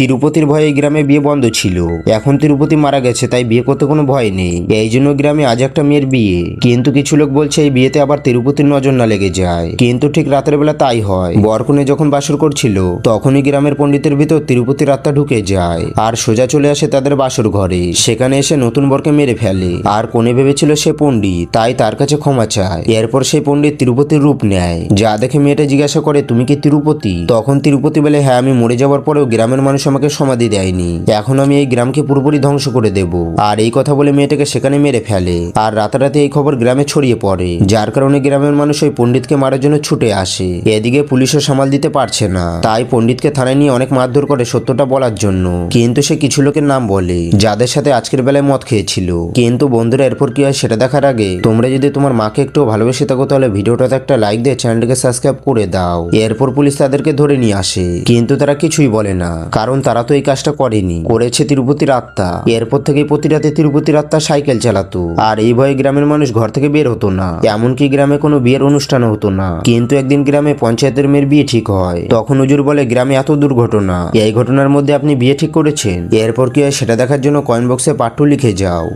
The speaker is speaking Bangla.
তিরুপতির ভয়ে গ্রামে বিয়ে বন্ধ ছিল। এখন তিরুপতি মারা গেছে, তাই বিয়ে করতে কোনো ভয় নেই। এই জন্য গ্রামে আজ একটা মেয়ের বিয়ে। কিন্তু কিছু লোক বলছে এই বিয়েতে আবার তিরুপতির নজর না লেগে যায়। কিন্তু ঠিক রাতের বেলা তাই হয়। বরকুনে যখন বাসর করছিল, তখনই গ্রামের পণ্ডিতের ভিতর তিরুপতির আত্মা ঢুকে যায়। আর সোজা চলে আসে তাদের বাসর ঘরে। সেখানে এসে নতুন বরকে মেরে ফেলে। আর কোনে ভেবেছিল সে পণ্ডিত, তাই তার কাছে ক্ষমা চায়। এরপর সেই পণ্ডিত তিরুপতির রূপ নেয়। যা দেখে মেয়েটা জিজ্ঞাসা করে, তুমি কি তিরুপতি? তখন তিরুপতি বলে হ্যাঁ আমি মরে যাওয়ার পরেও গ্রামের মানুষ আমাকে সমাধি দেয়নি। এখন আমি এই গ্রামকে পুরোপুরি ধ্বংস করে দেব। আর এই কথা বলে মেয়েটাকে সেখানে মেরে ফেলে। আর রাতারাতি এই খবর গ্রামে ছড়িয়ে পড়ে। যার কারণে গ্রামের মানুষ ওই পণ্ডিতকে মারার জন্য ছুটে আসে। এদিকে পুলিশও সামাল দিতে পারছে না। তাই পণ্ডিতকে থানায় নিয়ে অনেক মারধর করে সত্যটা বলার জন্য। কিন্তু সে কিছু লোকের নাম বলে, যাদের সাথে আজকের বেলায় মদ খেয়েছিল। কিন্তু বন্ধুরা, এরপর কি হয় সেটা দেখার আগে, তোমরা যদি তোমার মাকে একটু ভালোবেসে থাকো, তাহলে ভিডিওটাতে একটা লাইক দিয়ে চ্যানেলটাকে সাবস্ক্রাইব করে দাও। এরপর পুলিশ তাদেরকে ধরে নিয়ে আসে। কিন্তু তারা কিছুই বলে না। কারণ তারা তো এই কাজটা করেনি। করেছে তিরুপতির আত্মা। এরপর থেকে প্রতি রাতে তিরুপতির আত্মা সাইকেল চালাতো। আর এই ভয়ে গ্রামের মানুষ ঘর থেকে বের হতো না। এমনকি গ্রামে কোনো বিয়ের অনুষ্ঠান হতো না। কিন্তু একদিন গ্রামে পঞ্চায়েতের মেয়ের বিয়ে ঠিক হয়। তখন উজুর বলে, গ্রামে এত দুর্ঘটনা। এই ঘটনার মধ্যে আপনি বিয়ে ঠিক করেছেন? এরপর কি হয় সেটা দেখার জন্য কয়েন বক্সে পাঠ্য লিখে যাও।